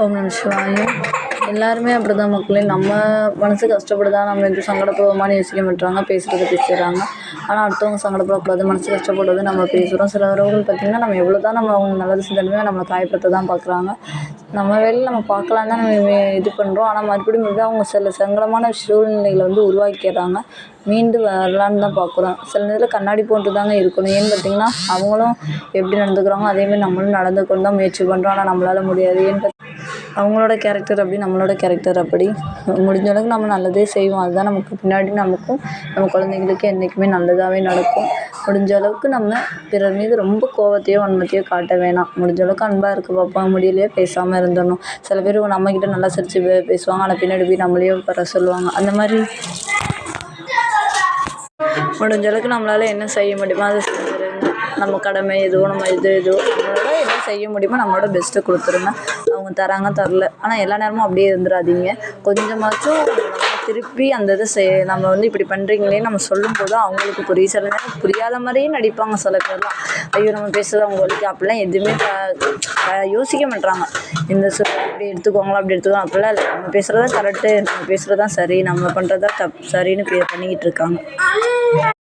ஓம் நம சிவாய. எல்லாருமே அப்படி தான் மக்களே. நம்ம மனசு கஷ்டப்படுதா நம்ம எதுவும் சங்கடப்படுவோமான்னு யோசிக்க மாட்டுறாங்க பேசுகிறத பேசிடுறாங்க. ஆனால் அடுத்தவங்க சங்கடப்படக்கூடாது மனசு கஷ்டப்படுறது நம்ம பேசுகிறோம் சில உறவுகள் பார்த்திங்கன்னா நம்ம எவ்வளோ தான் நம்ம அவங்க நல்லது செஞ்சாலுமே நம்மளை காயப்படுத்த தான் பார்க்குறாங்க நம்ம வேலையில் நம்ம பார்க்கலாம் தான் நம்ம இது பண்ணுறோம் ஆனால் மறுபடியும் மறுபடியும் அவங்க சில சங்கடமான சூழ்நிலைகளை வந்து உருவாக்கிடுறாங்க. மீண்டு வரலான்னு தான் பார்க்குறோம் சில நேரத்தில் கண்ணாடி போட்டு தாங்க இருக்கணும். ஏன்னு பார்த்தீங்கன்னா அவங்களும் எப்படி நடந்துக்கிறாங்க அதேமாதிரி நம்மளும் நடந்துக்கொண்டு தான் முயற்சி பண்ணுறோம் ஆனால் நம்மளால் முடியாது. ஏன்னு அவங்களோட கேரக்டர் அப்படி நம்மளோட கேரக்டர் அப்படி. முடிஞ்ச அளவுக்கு நம்ம நல்லதே செய்வோம். அதுதான் நமக்கு பின்னாடி நமக்கும் நம்ம குழந்தைங்களுக்கு என்றைக்குமே நல்லதாகவே நடக்கும். முடிஞ்ச அளவுக்கு நம்ம பிறர் மீது ரொம்ப கோவத்தையோ வன்மத்தையோ காட்ட வேணாம். முடிஞ்ச அளவுக்கு அன்பாக இருக்க பார்ப்போம். முடியலையே பேசாமல் இருந்துடணும். சில பேர் நம்மக்கிட்ட நல்லா சிரித்து பே- பேசுவாங்க. ஆனால் பின்னாடி போய் நம்மளையும் வர சொல்லுவாங்க. அந்த மாதிரி முடிஞ்ச அளவுக்கு நம்மளால் என்ன செய்ய முடியுமோ அதை செஞ்சுருங்க நம்ம கடமை எதுவோ நம்ம இது எதுவோ நம்மளால் என்ன செய்ய முடியுமோ நம்மளோட பெஸ்ட்டை கொடுத்துருங்க. அவங்க தராங்க தரல. ஆனால் எல்லா நேரமும் அப்படியே இருந்துடாதீங்க கொஞ்சமாச்சும் திருப்பி அந்த இதை செய் நம்ம வந்து இப்படி பண்ணுறீங்களே நம்ம சொல்லும்போது அவங்களுக்கு புரியும். சில நேரம் புரியாத மாதிரியே நடிப்பாங்க சில பேர்லாம். ஐயோ நம்ம பேசுறது அவங்களுக்கு அப்படிலாம் எதுவுமே யோசிக்க மாட்றாங்க. இந்த சொல் இப்படி எடுத்துக்கோங்களா அப்படி எடுத்துக்கோங்க அப்படிலாம் இல்லை. நம்ம பேசுகிறதா கரெக்டு நம்ம பேசுகிறது தான் சரி நம்ம பண்ணுறதா தப் சரின்னு பண்ணிக்கிட்டு இருக்காங்க.